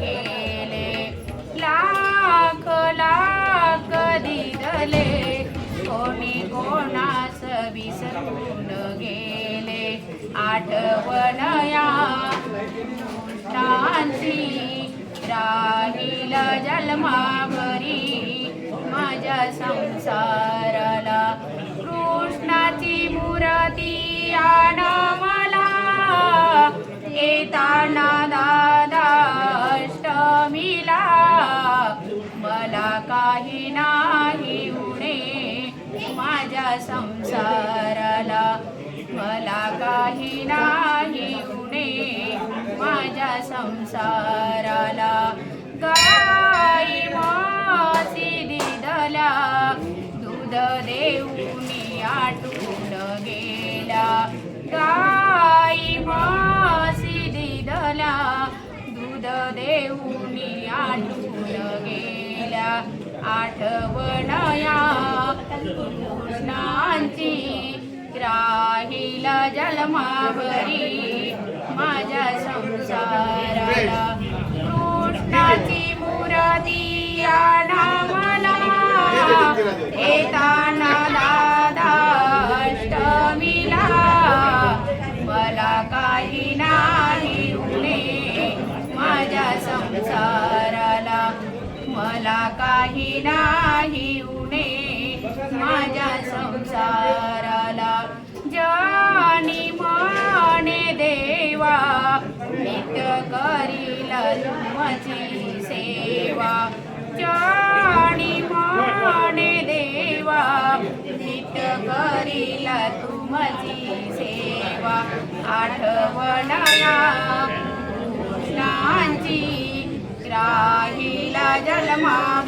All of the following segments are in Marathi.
गेले लाख लाख दिदले कोणी कोणास विसरून गेले. आठवण या राहील जलमावरी माझ्या संसाराला कृष्णाची मुरती आणा मला. येताना दा काही नाही उणे. माझ्या संसाराला मला काही नाही उणे. माझ्या संसाराला गाई मासी दिदला दूध देऊनी आटून गेला. गाई मा आठवणया कृष्णांची राहील जन्माभरी माझ्या काही नाही उणे. माझ्या संसाराला जानी माने देवा. नित करील तुमची सेवा. जानी माने देवा. नित करील तुमची सेवा. आठवणया कृष्णांची राहिला जन्मा.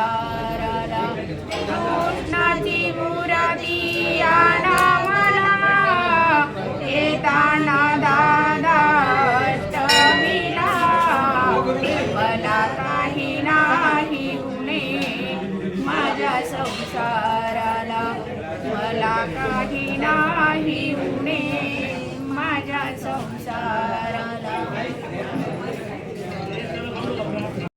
संसाराला येताना दादा मला काही नाही